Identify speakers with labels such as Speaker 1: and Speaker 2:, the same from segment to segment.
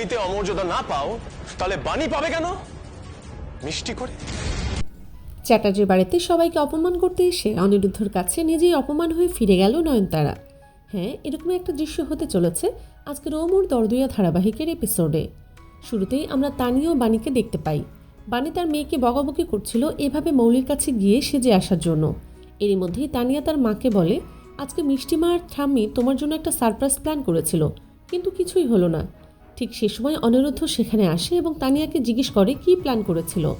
Speaker 1: বাড়িতে অমর্যাদা না পাও, তাহলে বাণী পাবে কেন? মিষ্টি করে।
Speaker 2: চ্যাটার্জির বাড়িতে সবাইকে অপমান করতে এসে অনিরুদ্ধর কাছে নিজেই অপমান হয়ে ফিরে গেল নয়নতারা। হ্যাঁ এরকম একটা দৃশ্য হতে চলেছে আজকের ওমর দরদুয়া ধারাবাহিকের এপিসোডে শুরুতেই আমরা তানিয়া বাণীকে দেখতে পাই। বাণী তার মেয়েকে বকাবকি করছিল এভাবে মৌলির কাছে গিয়ে সেজে আসার জন্য। এরই মধ্যেই তানিয়া তার মাকে বলে, আজকে মিষ্টিমা আর ঠাম্মি তোমার জন্য একটা সারপ্রাইজ প্ল্যান করেছিল, কিন্তু কিছুই হলো না। ঠিক সে সময় অনিরুদ্ধ সেখানে আসে এবং তানিয়াকে জিজ্ঞেস করে, কী প্ল্যান করেছিল?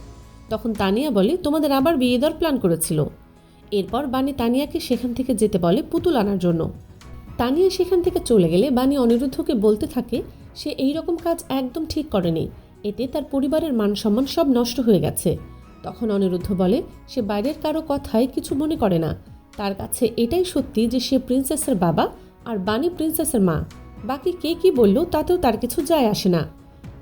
Speaker 2: তখন তানিয়া বলে, তোমাদের আবার বিয়ে দেওয়ার প্ল্যান করেছিল। এরপর বাণী তানিয়াকে সেখান থেকে যেতে বলে পুতুল আনার জন্য। তানিয়া সেখান থেকে চলে গেলে বাণী অনিরুদ্ধকে বলতে থাকে, সে এই রকম কাজ একদম ঠিক করেনি। এতে তার পরিবারের মান সম্মান সব নষ্ট হয়ে গেছে। তখন অনিরুদ্ধ বলে, সে বাইরের কারও কথায় কিছু মনে করে না। তার কাছে এটাই সত্যি যে সে প্রিন্সেসের বাবা আর বাণী প্রিন্সেসের মা। বাকি কে কি বলল তাতেও তার কিছু যায় আসে না।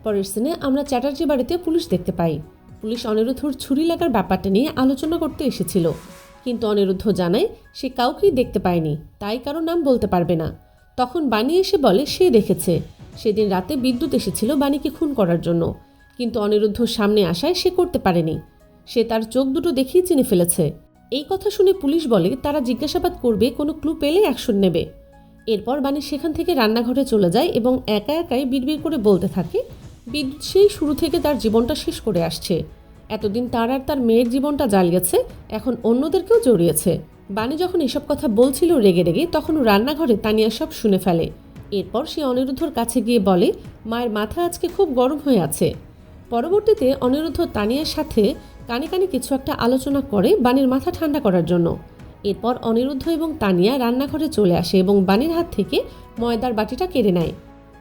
Speaker 2: পরের সিনে আমরা চ্যাটার্জি বাড়িতে পুলিশ দেখতে পাই। পুলিশ অনিরুদ্ধর ছুরি লাগার ব্যাপারটা নিয়ে আলোচনা করতে এসেছিল। কিন্তু অনিরুদ্ধ জানায় সে কাউকেই দেখতে পায়নি, তাই কারও নাম বলতে পারবে না। তখন বাণী এসে বলে, সে দেখেছে। সেদিন রাতে বিদ্যুৎ এসেছিল বাণীকে খুন করার জন্য। কিন্তু অনিরুদ্ধ সামনে আসায় সে করতে পারেনি। সে তার চোখ দুটো দেখেই চিনে ফেলেছে। এই কথা শুনে পুলিশ বলে, তারা জিজ্ঞাসাবাদ করবে, কোনো ক্লু পেলে অ্যাকশন নেবে। এরপর বাণী সেখান থেকে রান্নাঘরে চলে যায় এবং একা একাই বিড়বিড় করে বলতে থাকে, বিদ্যুৎ সেই শুরু থেকে তার জীবনটা শেষ করে আসছে। এতদিন তার আর তার মেয়ের জীবনটা জ্বালিয়েছে এখন অন্যদেরকেও জড়িয়েছে। বাণী যখন এসব কথা বলছিল রেগে রেগে, তখন রান্নাঘরে তানিয়া সব শুনে ফেলে। এরপর সে অনিরুদ্ধর কাছে গিয়ে বলে, মায়ের মাথা আজকে খুব গরম হয়ে আছে। পরবর্তীতে অনিরুদ্ধ তানিয়ার সাথে কানে কানে কিছু একটা আলোচনা করে বাণীর মাথা ঠান্ডা করার জন্য। এরপর অনিরুদ্ধ এবং তানিয়া রান্নাঘরে চলে আসে এবং বাণীর হাত থেকে ময়দার বাটিটা কেড়ে নেয়।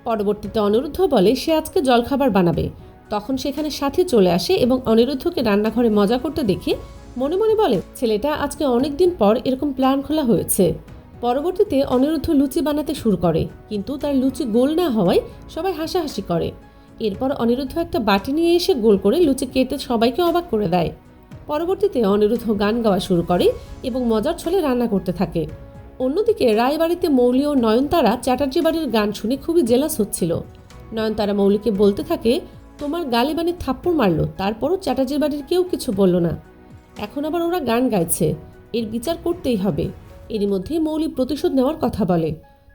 Speaker 2: পরবর্তীতে অনিরুদ্ধ বলে, সে আজকে জলখাবার বানাবে। তখন সেখানে সাথে চলে আসে এবং অনিরুদ্ধকে রান্নাঘরে মজা করতে দেখে মনে মনে বলে, ছেলেটা আজকে অনেক দিন পর এরকম প্ল্যান খোলা হয়েছে। পরবর্তীতে অনিরুদ্ধ লুচি বানাতে শুরু করে, কিন্তু তার লুচি গোল না হওয়ায় সবাই হাসাহাসি করে। এরপর অনিরুদ্ধ একটা বাটি নিয়ে এসে গোল করে লুচি কেটে সবাইকে অবাক করে দেয়। পরবর্তীতে অনিরুদ্ধ গান গাওয়া শুরু করে এবং মজার ছলে রান্না করতে থাকে। অন্যদিকে রায়বাড়িতে মৌলি ও নয়নতারা চ্যাটার্জি বাড়ির গান শুনে খুবই জেলাস হচ্ছিল। নয়নতারা মৌলিকে বলতে থাকে, তোমার গালে বানি থাপ্পড় মারলো, তারপরও চ্যাটার্জি বাড়ির কেউ কিছু বলল না। এখন আবার ওরা গান গাইছে, এর বিচার করতেই হবে। এরই মধ্যেই মৌলি প্রতিশোধ নেওয়ার কথা বলে।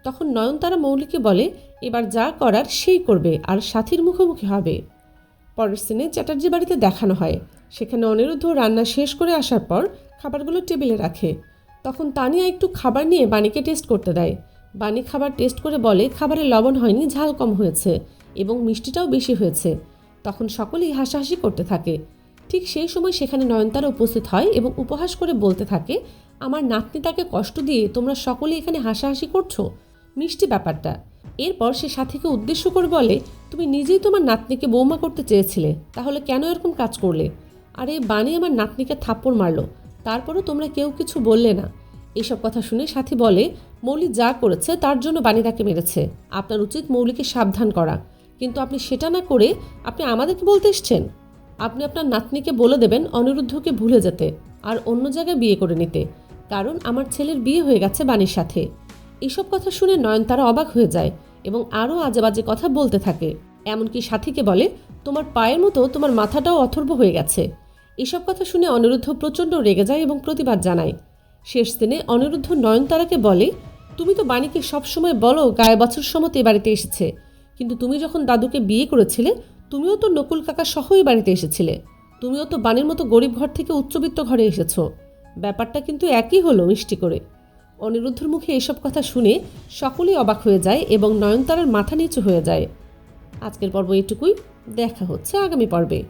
Speaker 2: তখন নয়নতারা মৌলিকে বলে, এবার যা করার সেই করবে, আর সাথীর মুখোমুখি হবে। পরের সিনে চ্যাটার্জি বাড়িতে দেখানো হয়। সেখানে অনিরুদ্ধ রান্না শেষ করে আসার পর খাবারগুলো টেবিলে রাখে। তখন তানিয়া একটু খাবার নিয়ে বাণীকে টেস্ট করতে দেয়। বাণী খাবার টেস্ট করে বলে, খাবারে লবণ হয়নি, ঝাল কম হয়েছে এবং মিষ্টিটাও বেশি হয়েছে। তখন সকলেই হাসাহাসি করতে থাকে। ঠিক সেই সময় সেখানে নয়নতারা উপস্থিত হয় এবং উপহাস করে বলতে থাকে, আমার নাতনি তাকে কষ্ট দিয়ে তোমরা সকলেই এখানে হাসাহাসি করছ? মিষ্টি ব্যাপারটা। এরপর সে সাথীকে উদ্দেশ্য করে বলে, তুমি নিজেই তোমার নাতনিকে বৌমা করতে চেয়েছিলে, তাহলে কেন এরকম কাজ করলে? আর এই বাণী আমার নাতনিকে থাপ্পড় মারলো, তারপরও তোমরা কেউ কিছু বললে না। এসব কথা শুনে সাথী বলে, মৌলি যা করেছে তার জন্য বাণী তাকে মেরেছে। আপনার উচিত মৌলিকে সাবধান করা। কিন্তু আপনি সেটা না করে আপনি আমাদেরকে বলতে এসছেন। আপনি আপনার নাতনিকে বলে দেবেন অনিরুদ্ধকে ভুলে যেতে, আর অন্য জায়গায় বিয়ে করে নিতে। কারণ আমার ছেলের বিয়ে হয়ে গেছে বাণীর সাথে। এসব কথা শুনে নয়নতারা অবাক হয়ে যায় এবং আরও আজে বাজে কথা বলতে থাকে। এমনকি সাথীকে বলে, তোমার পায়ের মতো তোমার মাথাটাও অথর্ব হয়ে গেছে। এসব কথা শুনে অনিরুদ্ধ প্রচণ্ড রেগে যায় এবং প্রতিবাদ জানায়। শেষ দিনে অনিরুদ্ধ নয়নতারাকে বলে, তুমি তো বাণীকে সবসময় বলো, গায়ে বছর সমতে এ বাড়িতে এসেছে। কিন্তু তুমি যখন দাদুকে বিয়ে করেছিলে, তুমিও তো নকুল কাকা সহই বাড়িতে এসেছিলে। তুমিও তো বাণীর মতো গরিব ঘর থেকে উচ্চবিত্ত ঘরে এসেছ। ব্যাপারটা কিন্তু একই হলো মিষ্টি করে। অনিরুদ্ধর মুখে এসব কথা শুনে সকলেই অবাক হয়ে যায় এবং নয়নতারার মাথা নিচু হয়ে যায়। আজকের পর্ব এটুকুই দেখা হচ্ছে আগামী পর্বে।